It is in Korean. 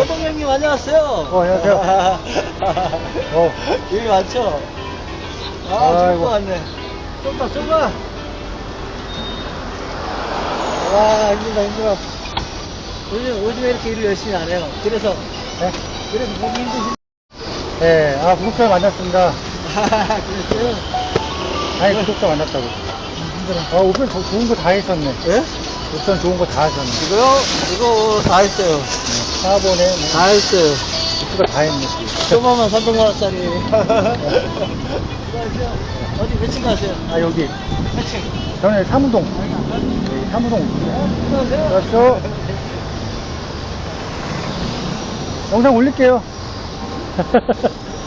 안녕하세요. 어, 안녕하세요. 어. 일 많죠? 아, 아이고. 좋을 것 같네. 좁다, 좁아. 와, 힘들다, 힘들어. 요즘, 요즘에 이렇게 일을 열심히 안 해요. 그래서, 네? 그래서 보기 힘드신. 네, 아, 구독자 만났습니다. 그랬어요? 아니, 구독자 만났다고. 힘들어. 아, 조- 좋은 거 다 했었네. 예? 옵션 좋은 거 다 하셨네. 이거요? 이거 다 했어요. 4번에 다 했어요. 구독가 다 했네. 조만만 300만원짜리. 어디 몇층 가세요? 아, 여기. 몇 층? 저는 사무동. 네, 사무동. 안녕하세요. 그렇죠. 영상 올릴게요.